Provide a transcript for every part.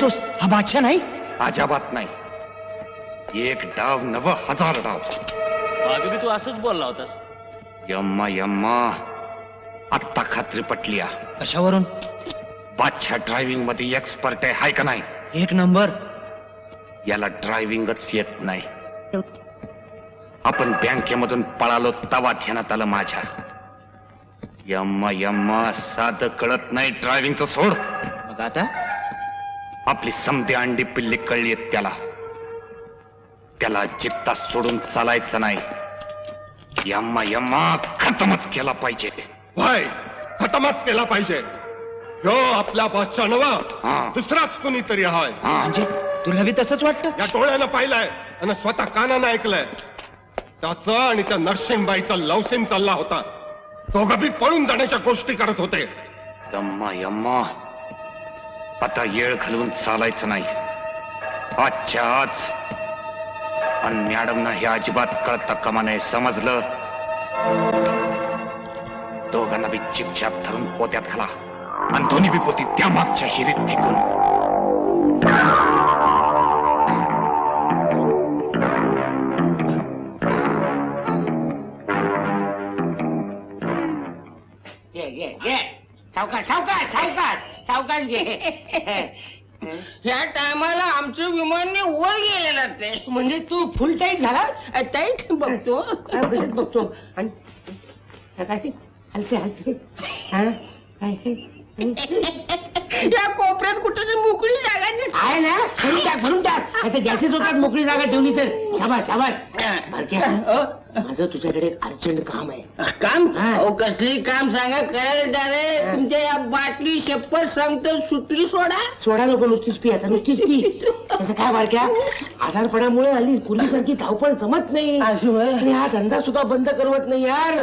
बोलतोस हा बादशाह नाही? अजाबात नाही. एक डाव नव हजार डाव. मागे बी तू असंच बोलला होतास. यम्मा यम्मा आत्ता खात्री पटली आ. कशावरून? बादशाह ड्रायव्हिंगमध्ये एक्सपर्ट आहे हाय का नाही? एक नंबर. याला ड्रायव्हिंगच येत नाही. आपण बँकेमधून पळालो तवा ध्यानात आलं माझ्या. यम्मा यम्मा साध कळत नाही ड्रायव्हिंगचं सोड. मग आता? आपली समधी अंडी पिल्ली कळली त्याला. त्याला जित्ता सोडून चालायचं नाही. यम्मा यम्मा खतमच केला पाहिजे. भाई खतमच केला पाहिजे. ह्यो आपला बादशाह नवा. दुसराच कुणीतरी हाय. हा. म्हणजे तुला बी तसंच वाटतं? या डोळ्यानं पाहिलंय आणि स्वतः कानानं ऐकलंय. त्याचं आणि त्या नरसिंहबाईचा लवसेम चालला होता. दोघं बी पळून जाण्याच्या गोष्टी करत होते. यम्मा यम्मा आता येळ घालवून चालायचं नाही. आजच्या आज आणि मॅडमना हे अजिबात कळता कामा नाही समजलं? दोघांना बी चिपछाप धरून पोत्यात घाला. आणि दोन्ही बी पोती त्या मागच्या शिरीत फेकून. सावकाश सावकाश सावकाश. सावकाश घे. ह्या टायमाला आमचं विमानने वर गेलेलं ते. म्हणजे तू फुल टाईट झाला टाईट बघतो. बघत बघतो. आणि काय ते? हलते हलते हा? काय ते? या कोपऱ्यात कुठे तरी मोकळी जागा आहे ना? भरून टाक भरून टाक. आता गॅसेस होतात मोकळी जागा ठेवली तर. शाबास शाबास. माझं तुझ्याकडे एक अर्जंट काम आहे. काम? कसली काम सांगा करायला रे? तुमच्या या बाटली शप्पर सांगतो सुटली सोडा. सोडा नको नुसतीच पी आता नुसतीच पी. त्याचं काय बारक्या आजारपणामुळे हल्ली पूर्वीसारखी धावपळ जमत नाही. आणि हा धंदा सुद्धा बंद करवत नाही यार.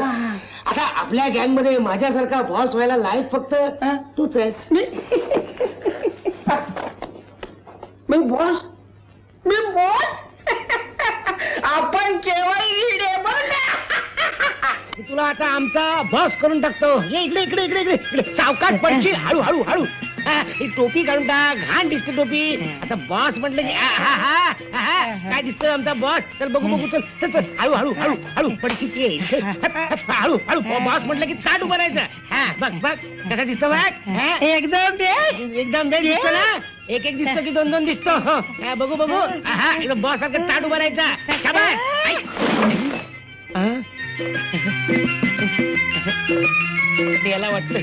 आता आपल्या गँगमध्ये माझ्यासारखा बॉस व्हायला लायक फक्त तूच आहेस. मी? बॉस? मी बॉस? आपण केव्हाही आहे तुला आता आमचा बॉस करून टाकतो. ये इकडे इकडे इकडे इकडे इकडे. सावकाश पडशील. हळू हळू हळू. हा, ही टोपी काढून टाक. घाण दिसते टोपी. आता बॉस म्हटलं की आ, हा, हा, हा, हा, काय दिसतं आमचा बॉस? चल बघू बघू चल चल चल. हळू हळू हळू हळू. पडशील की? ये. हप, हप, हळू हळू. बॉस म्हटलं की ताट उभं राहायचं. हा बघ बघ. कसा दिसतो बघ? हा? एकदम बेस्ट. एकदम बेस्ट दिसतो ना? एक एक दिसतो की दोन दोन दिसतो. हो. हा, बघू बघू. हा. बॉस सारखं ताट उभं राहायचं. शाबास. हा? याला वाटत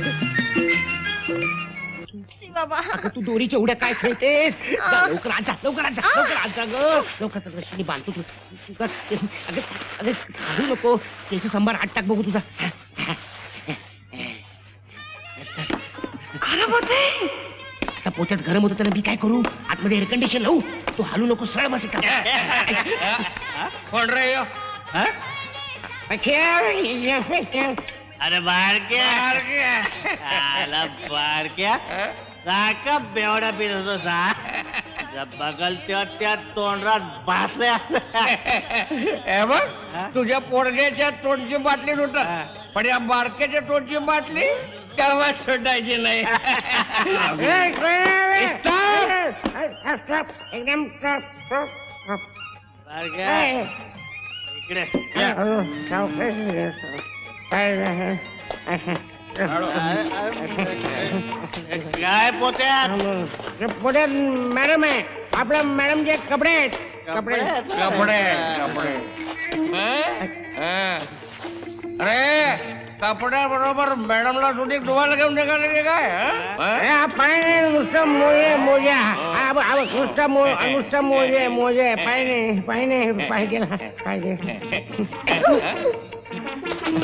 बाबा. अगं तू दोरीच्या उड्या काय खेळतेस? जा, लवकर आजा लवकर आजा लवकर आजा ग. लवकर बांधतो तू तू कर. अगं अगं काढू नको. त्याची संभार आठ टाक बघू तुझा. आता पोत्यात गरम होतं त्याला मी काय करू? आतमध्ये एअर कंडिशन लावू. तू हलू नको सरळ बस. कोण रे? हा? अरे आला बारक्या सारखा बेवडा पित होतो सा बघल त्या त्या तोंडात बाटल्या. बघ तुझ्या पोरग्याच्या तोंडची बाटली होत पण या बारक्याच्या तोंडची बाटली तेव्हा सुटायची नाही. एकदम काय पुढे मॅडम आहे. आपल्या मॅडम जे कपडे आहेत. कपडे. कपडे कपडे. हं? हं. अरे कपड्या बरोबर मॅडमला तुझी डोळ्याला घेऊन निघाले काय? हं? हं? पाय नाही नुसतं मोजे मोजे. नुसतं मो नुसतं मोजे मोजे पाय नाही पाय नाही पाय गेला पाय गेला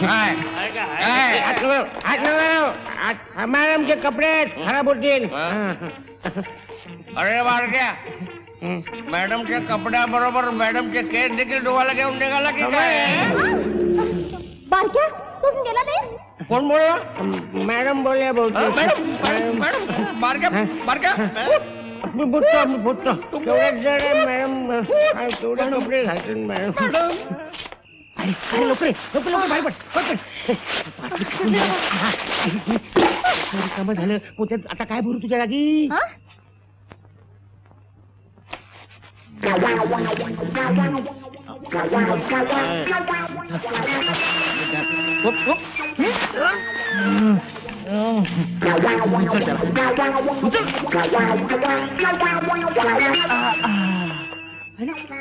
काय? काय? हात लाव, हात लाव. हात- मॅडमचे कपडे आहेत, खराब होतील अरे बारक्या मॅडमच्या कपड्या बरोबर मॅडमचे केस देखील डोळ्याला घेऊन निघाला की काय? बारक्या गेला नाही कोण बोल मॅडम बोलल्या बहुतेक. मॅडम मॅडम बारक्या बारक्या. बुटतो बुटतो तेवढ्यात जरा मॅडम आ, तेवढे कपडे घालतील मॅडम. अरे अरे लवकर ये, लवकर लवकर बाहेर पड पड, पड. बाटली टाकून द्या. हा. रिकामं झालं. पोत्यात आता काय भरू तुझ्या जागी? हा?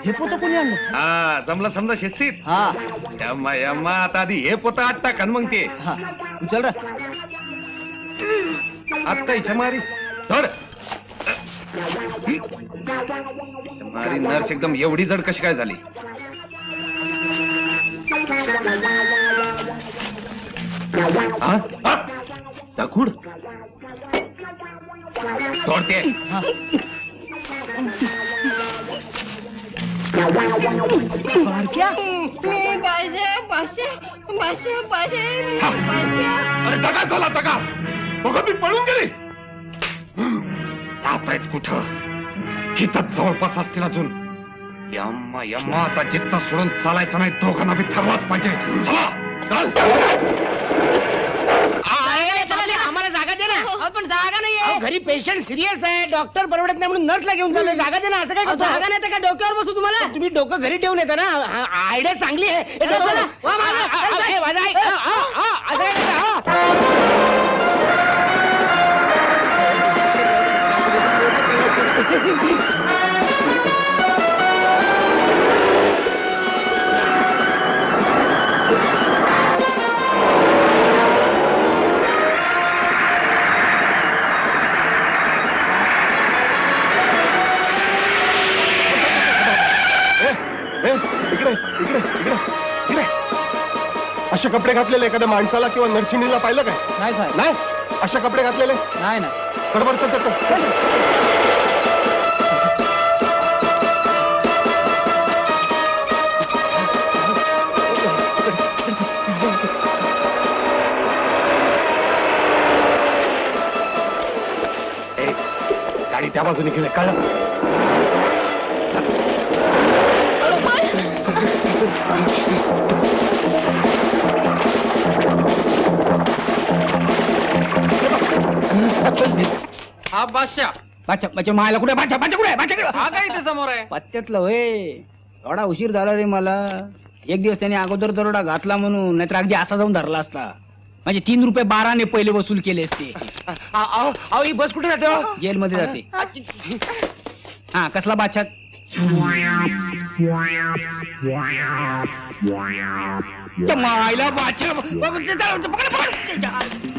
हे पोतं कोणी आणलं हा जमलं समजा शिस्तीत. हा. यम्मा यम्मा आता आधी हे पोतं आत टाक मग ते. हा. उचल रे. आत्ता इच्छा मारी धड मारी नर्स एकदम एवढी जड कशी काय झाली? हा? हा? दगड तोडते बारक्या. अरे दगा झाला दगा बघा मी पळून गेली. जात आहेत कुठं? हिथं जवळपास असतील अजून. यम्मा यम्मा आता जित्त सोडून चालायचं नाही. दोघांना बी ठरवाच पाहिजे. चला. चल. आम्हाला जागा दे ना पण जागा अहो, नाहीये घरी पेशंट सिरियस आहे डॉक्टर परवडत नाही म्हणून नर्सला घेऊन चाललोय जागा दे ना असं काय अहो, करतो? जागा नाही तर काय डोक्यावर बसू तुम्हाला तुम्ही डोकं घरी ठेवून येता ना आयडिया चांगली आहे ए, चला, चला, चला. वा, वा, वा, चला, वा, चला. ए, वाजा, ऐक. हा, हा, हा, असं काय करता? हा. असे कपडे घातलेले एखाद्या माणसाला किंवा नरसिंहीला पाहिलं काय? नाही साहेब. नाही? असे कपडे घातलेले? नाही ना गडबड चल, चल. ए, गाडी त्या बाजूने गेले कळलं? हा मायला कुठे? बाचा बाचा कुठे? बाचा हा काय इथे समोर आहे? पत्त्यातलं होय. एवढा उशीर झाला रे मला. एक दिवस त्याने अगोदर दरोडा घातला म्हणून नाहीतर अगदी असा जाऊन धरला असता. म्हणजे तीन रुपये बाराने पहिले वसूल केले असते. अहो ही बस कुठे जाते हो? जेलमध्ये जाते. हा कसला बादशाह? त्या मायला बादशाह पकड, पकड, पकड.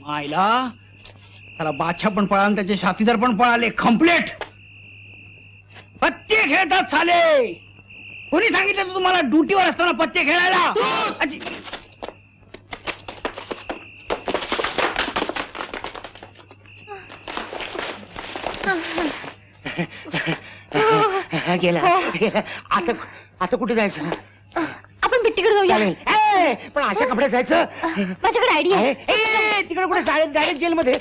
मायला त्याला बादशाह पण पळाला त्याचे साथीदार पण पळाले. कम्प्लेट पत्ते खेळतात साले. कोणी सांगितलं तुम्हाला? ड्युटीवर असताना पत्ते खेळायला? गेला. गेला. आता आता कुठे जायचं? आपण बिट्टीकडे जाऊया. चालेल. ए, पण अशा कपड्यात जायचं? माझ्याकडे आयडिया आहे. ए, तिकडे कुठे डायरेक्ट जेलमध्ये